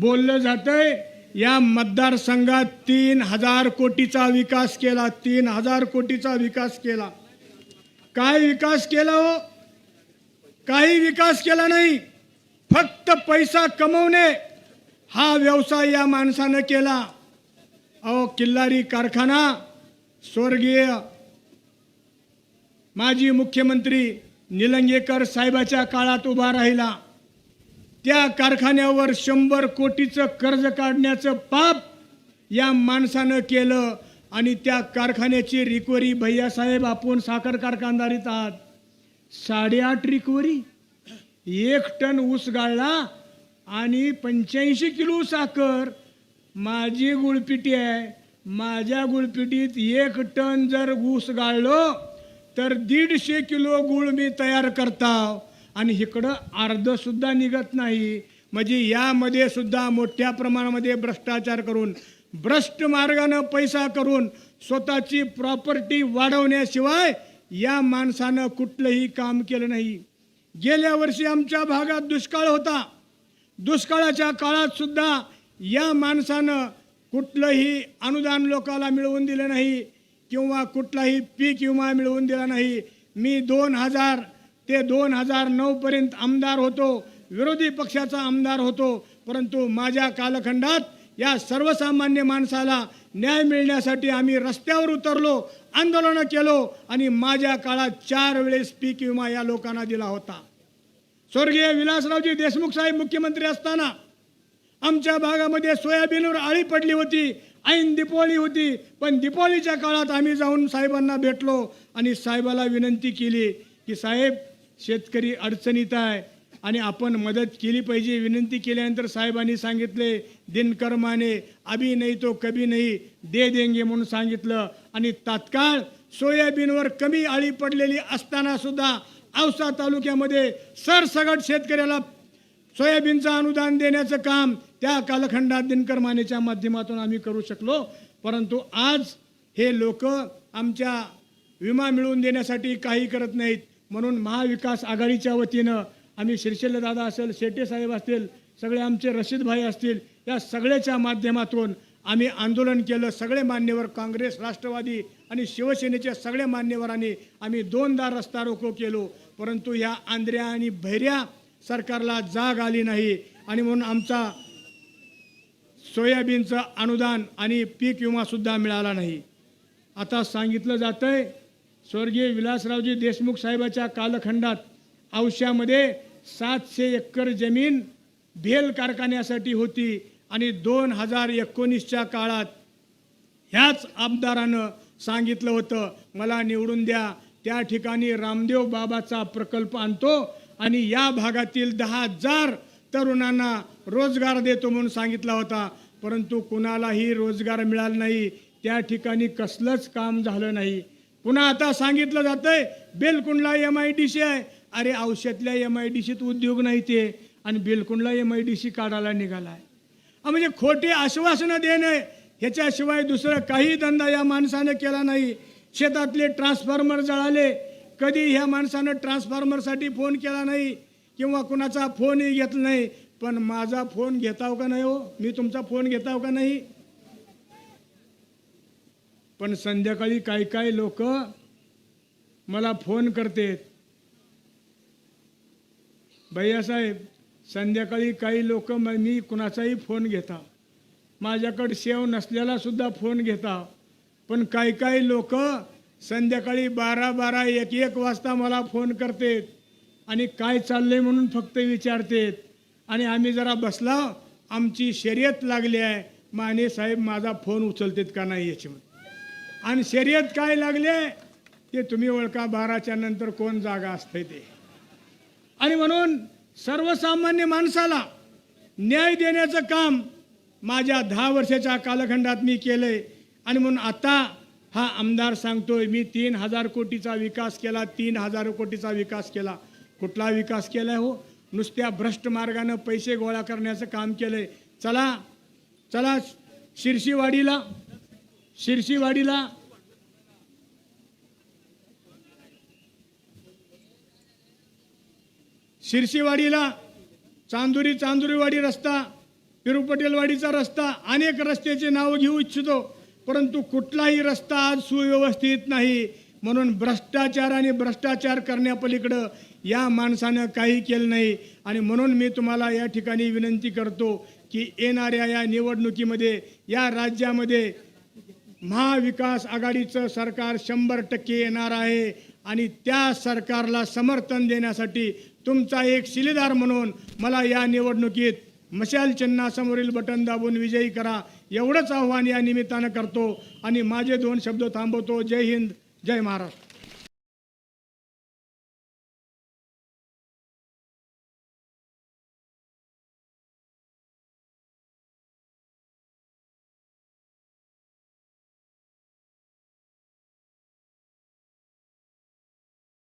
बोललं जातंय या मतदारसंघात तीन हजार कोटीचा विकास केला तीन हजार कोटीचा विकास केला. काय विकास केला हो? काही विकास केला नाही. फक्त पैसा कमवणे हा व्यवसाय या माणसानं केला. अहो किल्लारी कारखाना स्वर्गीय माजी मुख्यमंत्री निलंगेकर साहेबाच्या काळात उभा राहिला. त्या कारखान्यावर शंभर कोटीचं कर्ज काढण्याचं पाप या माणसानं केलं आणि त्या कारखान्याची रिकवरी भैयासाहेब आपण साखर कारखानदारीत आहात. साडेआठ रिकवरी एक टन ऊस गाळला आणि पंच्याऐंशी किलो साखर. माझी गुळपिटी आहे. माझ्या गुळपिटीत एक टन जर ऊस गाळलो तर दीडशे किलो गुळ मी तयार करता आणि इकडं अर्धसुद्धा निघत नाही. म्हणजे यामध्ये सुद्धा मोठ्या प्रमाणामध्ये भ्रष्टाचार करून भ्रष्ट मार्गानं पैसा करून स्वतःची प्रॉपर्टी वाढवण्याशिवाय या माणसानं कुठलंही काम केलं नाही. गेल्या वर्षी आमच्या भागात दुष्काळ होता. दुष्काळाच्या काळात सुद्धा या माणसानं कुठलंही अनुदान लोकाला मिळवून दिलं नाही किंवा कुठलाही पीक विमा मिळवून दिला नाही. मी दोन हजार ते दोन हजार नऊपर्यंत आमदार होतो विरोधी पक्षाचा आमदार होतो परंतु माझ्या कालखंडात या सर्वसामान्य माणसाला न्याय मिळण्यासाठी आम्ही रस्त्यावर उतरलो आंदोलनं केलो आणि माझ्या काळात चार वेळेस पीक विमा या लोकांना दिला होता. स्वर्गीय विलासरावजी देशमुख साहेब मुख्यमंत्री असताना आमच्या भागामध्ये सोयाबीनवर आळी पडली होती ऐन दिपावली होती पण दिपावलीच्या काळात आम्ही जाऊन साहेबांना भेटलो आणि साहेबाला विनंती केली की साहेब शेतकरी अडचणीत आहे आणि आपण मदत केली पाहिजे विनंती केल्यानंतर साहेबांनी सांगितले दिनकर माने अभी नाही तो कभी नाही दे देंगे म्हणून सांगितलं. आणि तात्काळ सोयाबीनवर कमी आळी पडलेली असताना सुद्धा औसा तालुक्यामध्ये सरसगट शेतकऱ्याला सोयाबीनचं अनुदान देण्याचं काम त्या कालखंडात दिनकर मानेच्या माध्यमातून आम्ही करू शकलो. परंतु आज हे लोक आमच्या विमा मिळवून देण्यासाठी काही करत नाहीत. म्हणून महाविकास आघाडीच्या वतीनं आम्ही दादा असेल शेटे साहेब असतील सगळे आमचे रशीद भाई असतील या सगळ्याच्या माध्यमातून आम्ही आंदोलन केलं. सगळे मान्यवर काँग्रेस राष्ट्रवादी आणि शिवसेनेच्या सगळ्या मान्यवरांनी आम्ही दोनदा रस्ता रोको केलो. परंतु ह्या आंध्र्या आणि भैऱ्या सरकारला जाग आली नाही. आणि म्हणून आमचा सोयाबीनचं अनुदान आणि पीक विमासुद्धा मिळाला नाही. आता सांगितलं जातं आहे स्वर्गीय विलासरावजी देशमुख साहेबाच्या कालखंडात औश्यामध्ये सातशे एकर जमीन भेल कारखान्यासाठी होती आणि दोन हजार एकोणीसच्या काळात ह्याच आमदारानं सांगितलं होतं मला निवडून द्या. त्या ठिकाणी रामदेव बाबाचा प्रकल्प आणतो आणि या भागातील दहा हजार तरुणांना रोजगार देतो म्हणून सांगितला होता. परंतु कुणालाही रोजगार मिळाला नाही. त्या ठिकाणी कसलंच काम झालं नाही. पुन्हा आता सांगितलं जातंय बेलकुंडला एम आय डी सी आहे. अरे औषधल्या एम आय डी सीत उद्योग नाही ते आणि बेलकुंडला एम आय डी सी काढायला निघाला आहे म्हणजे खोटे आश्वासनं देणे ह्याच्याशिवाय दुसरा काही धंदा या माणसानं केला नाही. शेतातले ट्रान्सफॉर्मर जळाले कधी ह्या माणसानं ट्रान्सफॉर्मरसाठी फोन केला नाही किंवा कुणाचा फोनही घेतला नाही. पण माझा फोन घेताव का नाही हो? मी तुमचा फोन घेताव का नाही? पण संध्याकाळी काही काही लोक मला फोन करतेत. भैयासाहेब संध्याकाळी काही लोक मी कुणाचाही फोन घेता. माझ्याकडे सेव नसलेला सुद्धा फोन घेता. पण काही काही लोक संध्याकाळी बारा बारा एक एक वाजता मला फोन करतेत आणि काय चाललंय म्हणून फक्त विचारतेत. आणि आम्ही जरा बसला आमची शर्यत लागली आहे. माने साहेब माझा फोन उचलतेत का नाही याच्यामध्ये? आणि शर्यत काय लागले ते तुम्ही ओळखा बाराच्या नंतर कोण जागा असते ते. आणि म्हणून सर्वसामान्य माणसाला न्याय देण्याचं काम माझ्या दहा वर्षाच्या कालखंडात मी केलंय. आणि म्हणून आता हा आमदार सांगतोय मी तीन हजार कोटीचा विकास केला तीन हजार कोटीचा विकास केला. कुठला विकास केलाय हो? नुसत्या भ्रष्ट मार्गानं पैसे गोळा करण्याचं काम केलंय. चला चला शिरशीवाडीला शिरशीवाडीला. शिरशीवाडीला चांदुरी चांदुरीवाडी रस्ता पिरुपटेलवाडीचा रस्ता अनेक रस्त्याचे नाव घेऊ इच्छितो परंतु कुठलाही रस्ता आज सुव्यवस्थित नाही. म्हणून भ्रष्टाचार आणि भ्रष्टाचार करण्यापलीकडं या माणसानं काही केलं नाही. आणि म्हणून मी तुम्हाला या ठिकाणी विनंती करतो की येणाऱ्या या निवडणुकीमध्ये या राज्यामध्ये महाविकास आघाडीचं सरकार शंभर टक्के येणार आहे आणि त्या सरकारला समर्थन देण्यासाठी तुमचा एक शिलेदार म्हणून मला या निवडणुकीत मशाल चिन्हासमोरील बटन दाबून विजयी करा एवढंच आव्हान या निमित्तानं करतो. आणि माझे दोन शब्द थांबवतो. जय हिंद जय महाराष्ट्र.